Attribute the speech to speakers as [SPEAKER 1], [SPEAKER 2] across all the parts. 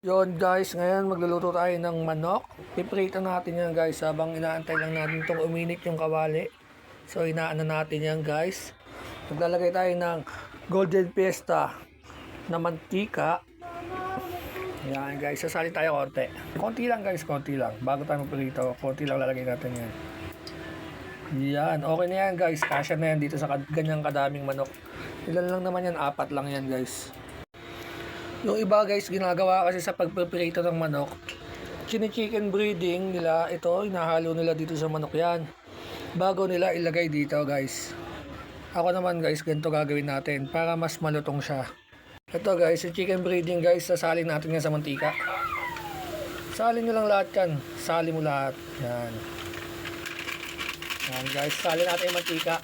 [SPEAKER 1] Yon guys, ngayon magluluto tayo ng manok. Piprito natin yan guys habang inaantay lang natin itong uminit yung kawali. So inaano natin yan guys. Maglalagay tayo ng golden fiesta na mantika. Yan guys, sasali tayo konti. Konti lang guys, konti lang. Bago tayo magprito, konti lang lalagay natin yan. Yan, okay na yan guys. Kasya na yan dito sa ganyang kadaming manok. Ilan lang naman yan? Apat lang yan guys. Yung iba guys, ginagawa kasi sa pagpreprito ng manok, chini-chicken breeding nila, ito, hinahalo nila dito sa manok yan. Bago nila ilagay dito guys. Ako naman guys, ganito gagawin natin para mas malutong siya. Ito guys, yung chicken breeding guys, sasalin natin yan sa mantika. Salin nyo lang lahat yan. Sali mo lahat. Yan. Yan guys, salin natin yung mantika.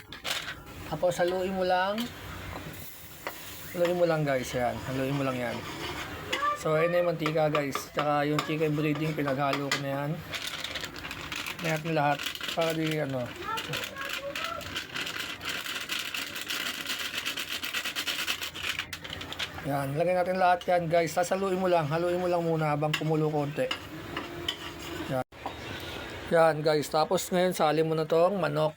[SPEAKER 1] Tapos haluin mo lang Haluin mo lang guys, yan. Haluin mo lang yan. So, ayun na yung mantika guys. Tsaka yung chicken breeding, pinaghalo ko na yan. Lahat ng lahat. Para di ano. Yan, lagay natin lahat yan guys. Sasaluin mo lang. Haluin mo lang muna habang kumulo konti. Yan. Yan guys. Tapos ngayon, sali mo na tong manok.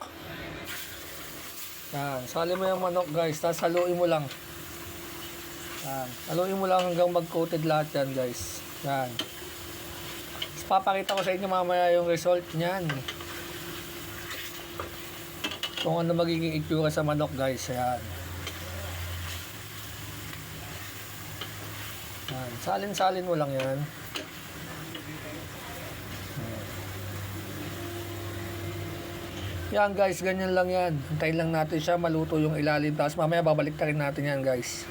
[SPEAKER 1] Yan. Sali mo yung manok guys. Tapos haluin mo lang. Yan. Haluin mo lang hanggang mag-coated lahat yan, guys. Yan. Tapos papakita ko sa inyo mamaya yung result niyan. Kung ano magiging itsura sa manok, guys. Yan. Yan. Salin-salin mo lang yan. Yan guys, ganyan lang yan. Hintayin lang natin siya maluto yung ilalim. Tapos mamaya babalik ta rin natin yan guys.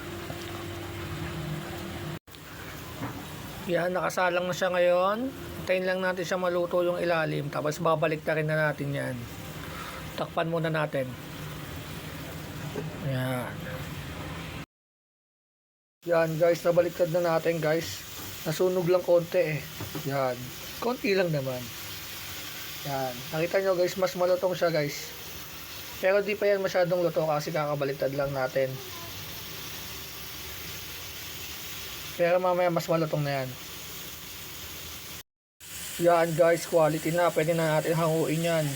[SPEAKER 1] Yan, nakasalang na siya ngayon. Hintayin lang natin siya maluto yung ilalim. Tapos babalik na rin na natin yan. Takpan muna natin. Yan. Yan guys, nabaliktad na natin guys. Nasunog lang konti eh. Yan. Konti lang naman. Yan. Nakita nyo guys, mas malutong siya guys. Pero di pa yan masyadong luto kasi kakabaliktad lang natin. Pero mamaya mas malutong na yan. Yan guys, quality na. Pwede na natin hanguin yan.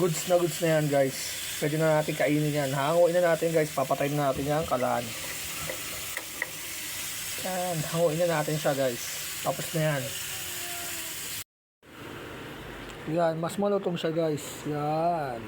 [SPEAKER 1] Goods na goods na yan guys. Pwede na natin kainin yan. Hanguin na natin guys. Papatayin na natin yan. Kalaan. Yan. Hanguin na natin siya guys. Tapos na yan. Yan. Mas malutong siya guys. Yan.